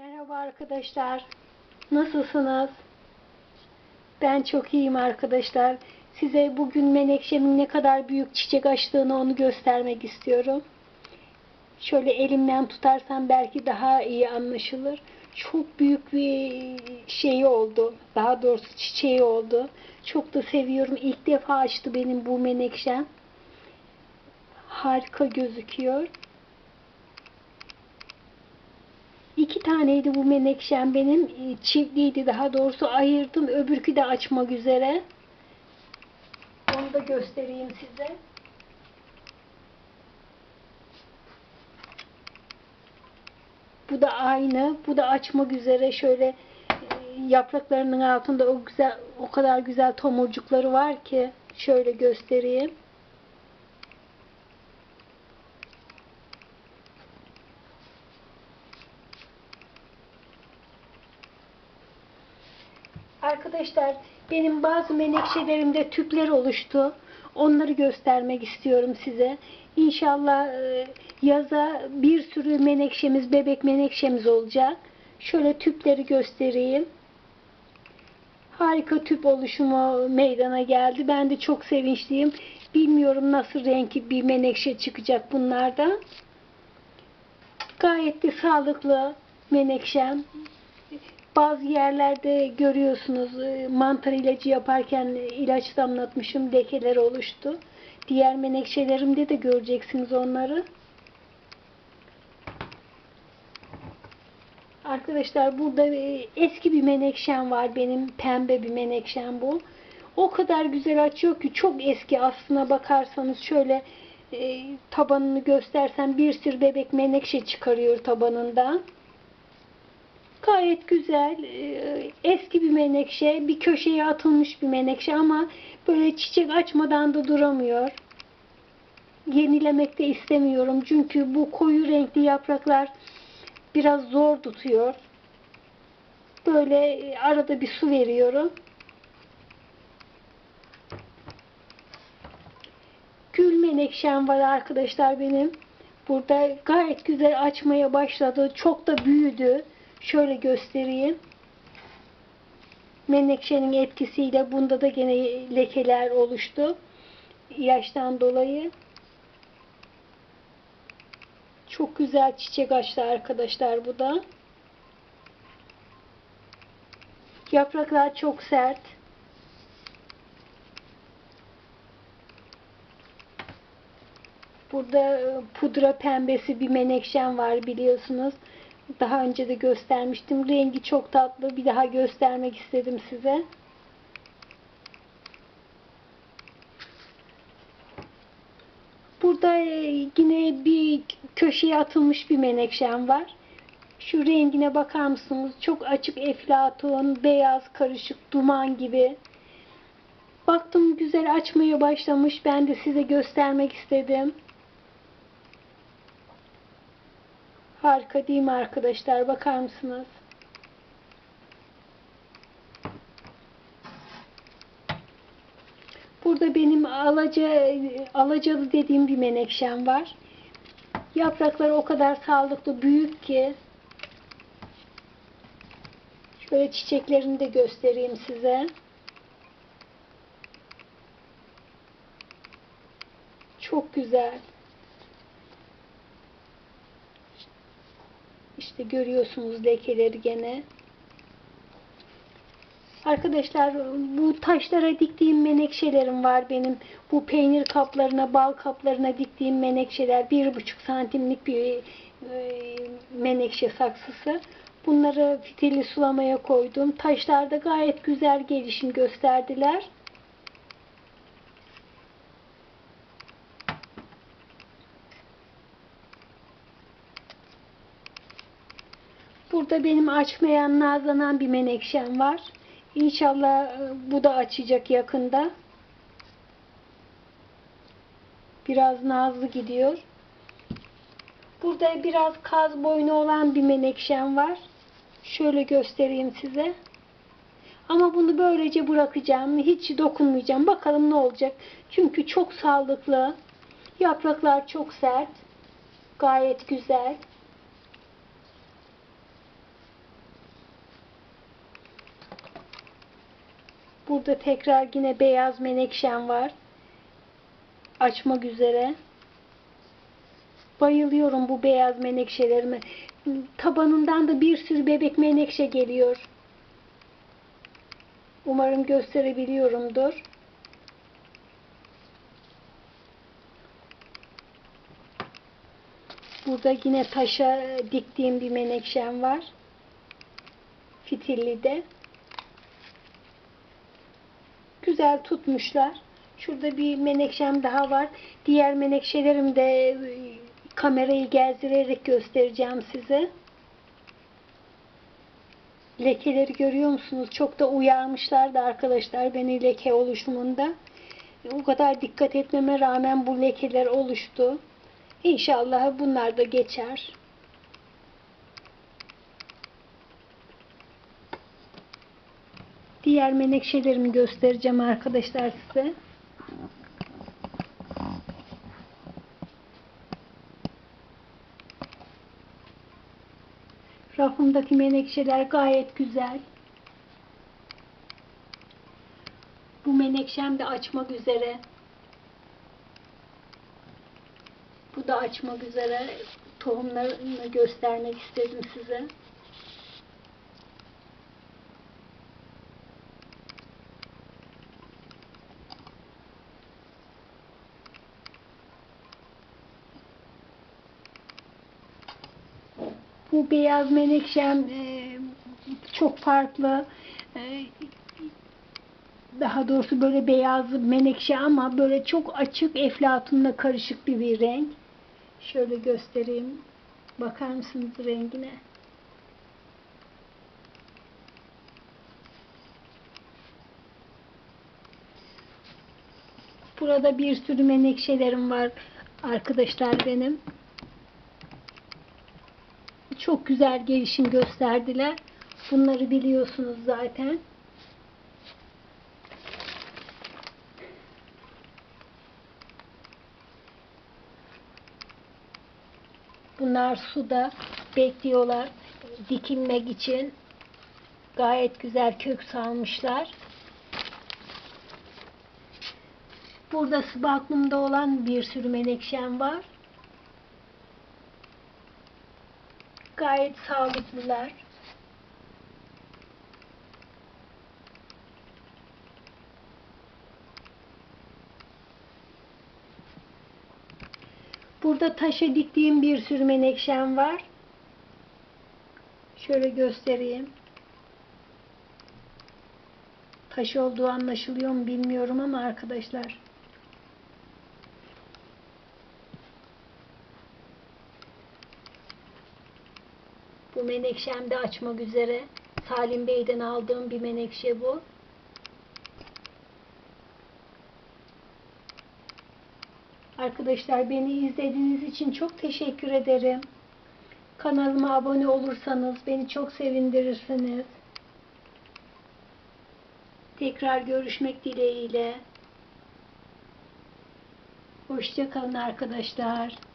Merhaba arkadaşlar. Nasılsınız? Ben çok iyiyim arkadaşlar. Size bugün menekşemin ne kadar büyük çiçek açtığını onu göstermek istiyorum. Şöyle elimden tutarsam belki daha iyi anlaşılır. Çok büyük bir şey oldu. Daha doğrusu çiçeği oldu. Çok da seviyorum. İlk defa açtı benim bu menekşem. Harika gözüküyor. İki taneydi bu menekşem benim. e, Çiftliydi daha doğrusu ayırdım. Öbürkü de açmak üzere. Onu da göstereyim size. Bu da aynı. Bu da açmak üzere şöyle e, yapraklarının altında o güzel o kadar güzel tomurcukları var ki şöyle göstereyim. Arkadaşlar benim bazı menekşelerimde tüpler oluştu. Onları göstermek istiyorum size. İnşallah e, yaza bir sürü menekşemiz, bebek menekşemiz olacak. Şöyle tüpleri göstereyim. Harika tüp oluşumu meydana geldi. Ben de çok sevinçliyim. Bilmiyorum nasıl renkli bir menekşe çıkacak bunlardan. Gayet de sağlıklı menekşem. Bazı yerlerde görüyorsunuz e, mantar ilacı yaparken ilaç damlatmışım lekeler oluştu. Diğer menekşelerimde de göreceksiniz onları. Arkadaşlar burada e, eski bir menekşem var benim pembe bir menekşem bu. O kadar güzel açıyor ki çok eski aslına bakarsanız şöyle e, tabanını göstersem bir sürü bebek menekşe çıkarıyor tabanından. Gayet güzel, e, eski bir menekşe, bir köşeye atılmış bir menekşe ama böyle çiçek açmadan da duramıyor. Yenilemek de istemiyorum çünkü bu koyu renkli yapraklar biraz zor tutuyor. Böyle e, arada bir su veriyorum. Gül menekşem var arkadaşlar benim. Burada gayet güzel açmaya başladı. Çok da büyüdü. Şöyle göstereyim. Menekşenin etkisiyle bunda da gene lekeler oluştu. Yaştan dolayı. Çok güzel çiçek açtı arkadaşlar bu da. Yapraklar çok sert. Burada e, pudra pembesi bir menekşem var biliyorsunuz. Daha önce de göstermiştim. Rengi çok tatlı. Bir daha göstermek istedim size. Burada e, yine bir köşeye atılmış bir menekşem var. Şu rengine bakar mısınız? Çok açık eflatun, beyaz karışık duman gibi. Baktım güzel açmaya başlamış. Ben de size göstermek istedim. Harika değil mi arkadaşlar? Bakar mısınız? Burada benim alaca, alacalı dediğim bir menekşem var. Yaprakları o kadar sağlıklı, büyük ki. Şöyle çiçeklerini de göstereyim size. Çok güzel. İşte görüyorsunuz lekeleri gene. Arkadaşlar bu taşlara diktiğim menekşelerim var benim. Bu peynir kaplarına, bal kaplarına diktiğim menekşeler. Bir buçuk santimlik bir e, menekşe saksısı. Bunları fitili sulamaya koydum. Taşlarda gayet güzel gelişim gösterdiler. Burada benim açmayan nazlanan bir menekşem var. İnşallah e, bu da açacak yakında. Biraz nazlı gidiyor. Burada biraz kaz boynu olan bir menekşem var. Şöyle göstereyim size. Ama bunu böylece bırakacağım. Hiç dokunmayacağım. Bakalım ne olacak. Çünkü çok sağlıklı. Yapraklar çok sert. Gayet güzel. Burada tekrar yine beyaz menekşem var. Açmak üzere. Bayılıyorum bu beyaz menekşelerime. Tabanından da bir sürü bebek menekşe geliyor. Umarım gösterebiliyorumdur. Burada yine taşa diktiğim bir menekşem var. Fitilli de. Güzel tutmuşlar. Şurada bir menekşem daha var. Diğer menekşelerim de e, kamerayı gezdirerek göstereceğim size. Lekeleri görüyor musunuz? Çok da uyarmışlardı arkadaşlar beni leke oluşumunda. O kadar dikkat etmeme rağmen bu lekeler oluştu. İnşallah bunlar da geçer. Diğer menekşelerimi göstereceğim arkadaşlar size. Rafımdaki menekşeler gayet güzel. Bu menekşem de açmak üzere. Bu da açmak üzere. Tohumlarını göstermek istedim size. Bu beyaz menekşem e, çok farklı. E, daha doğrusu böyle beyaz menekşe ama böyle çok açık eflatunla karışık bir, bir renk. Şöyle göstereyim. Bakar mısınız rengine? Burada bir sürü menekşelerim var arkadaşlar benim. Çok güzel gelişim gösterdiler. Bunları biliyorsunuz zaten. Bunlar suda bekliyorlar dikilmek için. Gayet güzel kök salmışlar. Burada sıbaklımda olan bir sürü menekşem var. Gayet sağlıklılar. Burada taşa diktiğim bir sürü menekşem var. Şöyle göstereyim. Taş olduğu anlaşılıyor mu bilmiyorum ama arkadaşlar. Bu menekşem de açmak üzere. Salim Bey'den aldığım bir menekşe bu. Arkadaşlar beni izlediğiniz için çok teşekkür ederim. Kanalıma abone olursanız beni çok sevindirirsiniz. Tekrar görüşmek dileğiyle. Hoşçakalın arkadaşlar.